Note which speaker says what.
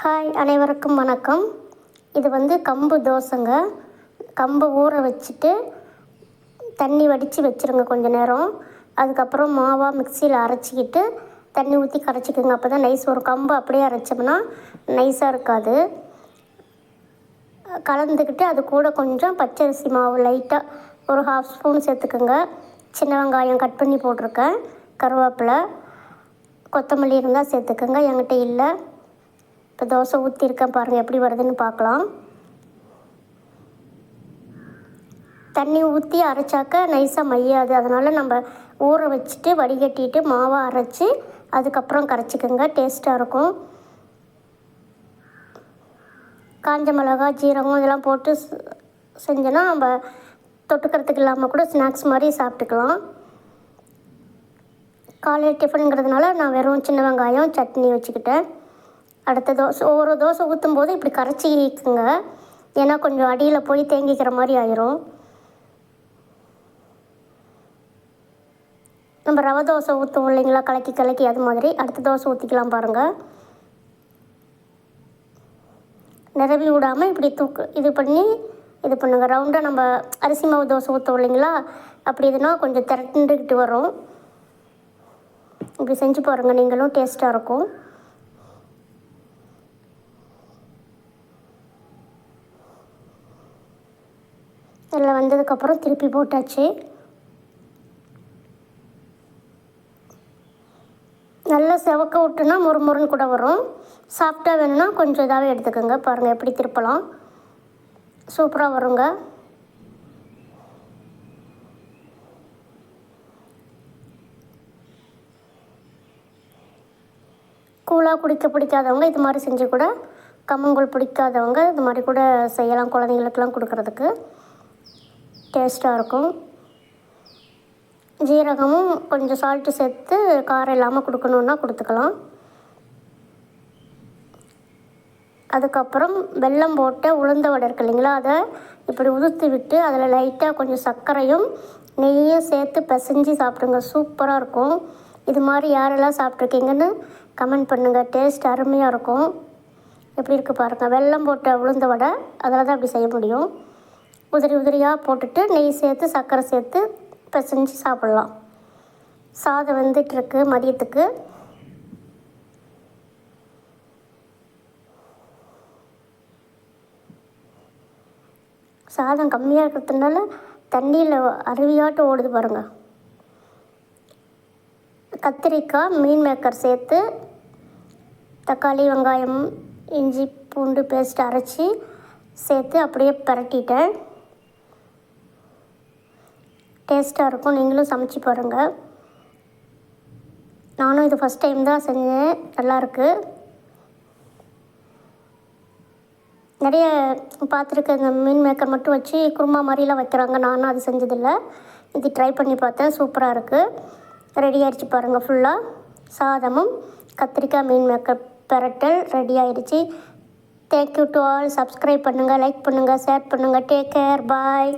Speaker 1: Hi அனைவருக்கும் வணக்கம். இது வந்து கம்பு தோசைங்க. கம்பு ஊற வச்சுட்டு தண்ணி வடித்து வச்சுருங்க கொஞ்ச நேரம். அதுக்கப்புறம் மாவாக மிக்சியில் அரைச்சிக்கிட்டு தண்ணி ஊற்றி கரைச்சிக்கோங்க. அப்போ தான் நைஸ் ஒரு கம்பு அப்படியே அரைச்சோம்னா நைஸாக இருக்காது. கலந்துக்கிட்டு அது கூட கொஞ்சம் பச்சரிசி மாவு லைட்டாக ஒரு ஹாஃப் ஸ்பூன் சேர்த்துக்கோங்க. சின்ன வெங்காயம் கட் பண்ணி போட்டிருக்கேன். கருவேப்பிலை கொத்தமல்லி இருந்தால் சேர்த்துக்கோங்க. என்கிட்ட இல்லை. இப்போ தோசை ஊற்றிருக்கேன் பாருங்கள் எப்படி வருதுன்னு பார்க்கலாம். தண்ணி ஊற்றி அரைச்சாக்க நைஸாக மையாது. அதனால் நம்ம ஊற வச்சுட்டு வடிகட்டிட்டு மாவை அரைச்சி அதுக்கப்புறம் கரைச்சிக்கோங்க. டேஸ்ட்டாக இருக்கும். காஞ்ச மிளகா ஜீரகம் இதெல்லாம் போட்டு செஞ்சோன்னா நம்ம தொட்டுக்கிறதுக்கு இல்லாமல் கூட ஸ்நாக்ஸ் மாதிரி சாப்பிட்டுக்கலாம். காலையில் டிஃபனுங்கிறதுனால நான் வெறும் சின்ன வெங்காயம் சட்னி வச்சுக்கிட்டேன். அடுத்த தோசை ஒவ்வொரு தோசை ஊற்றும் போது இப்படி கரைச்சிக்குங்க ஏன்னா கொஞ்சம் அடியில் போய் தேங்கிக்கிற மாதிரி ஆயிரும். நம்ம ரவை தோசை ஊற்றுவோம் இல்லைங்களா? கலக்கி கலக்கி அது மாதிரி. அடுத்த தோசை ஊற்றிக்கலாம் பாருங்கள் நிரவி விடாமல் இப்படி தூக்கு இது பண்ணி இது பண்ணுங்கள் ரவுண்டாக நம்ம அரிசி மாவு தோசை ஊற்றுவோம் இல்லைங்களா? அப்படி இதுனா கொஞ்சம் திரட்டுக்கிட்டு வரும். இப்படி செஞ்சு பாருங்கள் நீங்களும் டேஸ்ட்டாக இருக்கும். இதில் வந்ததுக்கப்புறம் திருப்பி போட்டாச்சு. நல்லா செவக்க விட்டுனா முறுமுறுன்னு கூட வரும். சாஃப்டாக வேணும்னா கொஞ்சம் இதாகவே எடுத்துக்கோங்க. பாருங்கள் எப்படி திருப்பலாம். சூப்பராக வருங்க. கூழாக குடிக்க பிடிக்காதவங்க இது மாதிரி செஞ்சு கூட கம்மங்கூழ் பிடிக்காதவங்க இது மாதிரி கூட செய்யலாம் குழந்தைங்களுக்கெல்லாம் கொடுக்கறதுக்கு. டேஸ்ட்டாக இருக்கும். ஜீரகமும் கொஞ்சம் சால்ட்டு சேர்த்து காரம் இல்லாமல் கொடுக்கணுன்னா கொடுத்துக்கலாம். அதுக்கப்புறம் வெல்லம் போட்ட உளுந்த வடை இருக்கு இல்லைங்களா அதை இப்படி உதுத்து விட்டு அதில் லைட்டாக கொஞ்சம் சர்க்கரையும் நெய்யும் சேர்த்து பிசைஞ்சு சாப்பிடுங்க. சூப்பராக இருக்கும். இது மாதிரி யாரெல்லாம் சாப்பிட்ருக்கீங்கன்னு கமெண்ட் பண்ணுங்கள் டேஸ்ட் அருமையாக இருக்கும். எப்படி இருக்குது பாருங்கள் வெல்லம் போட்ட உளுந்த வடை அதில் தான் அப்படி செய்ய முடியும். உதிரி உதிரியாக போட்டுட்டு நெய் சேர்த்து சர்க்கரை சேர்த்து பிசைஞ்சு சாப்பிட்லாம். சாதம் வெந்துட்டுருக்கு மதியத்துக்கு. சாதம் கம்மியாக இருக்கிறதுனால தண்ணியில் அருவியாட்டம் ஓடுது பாருங்கள் கத்திரிக்காய் மீன் மேக்கர் சேர்த்து தக்காளி வெங்காயம் இஞ்சி பூண்டு பேஸ்ட் அரைச்சி சேர்த்து அப்படியே பரட்டிட்டேன். டேஸ்ட்டாக இருக்கும். நீங்களும் சமைச்சு பாருங்கள் நானும் இது ஃபஸ்ட் டைம் தான் செஞ்சேன். நல்லாயிருக்கு நிறைய பார்த்துருக்கேன் இந்த மீன் மேக்கர் மட்டும் வச்சு குருமா மாதிரிலாம் வைக்கிறாங்க. நானும் அது செஞ்சதில்லை. இது ட்ரை பண்ணி பார்த்தேன். சூப்பராக இருக்குது ரெடி ஆகிடுச்சு பாருங்கள் ஃபுல்லாக சாதமும் கத்திரிக்காய் மீன் மேக்கர் பெரட்டல் ரெடி ஆகிடுச்சு thank you to all subscribe பண்ணுங்கள் லைக் பண்ணுங்கள் ஷேர் பண்ணுங்கள் டேக் கேர் பாய்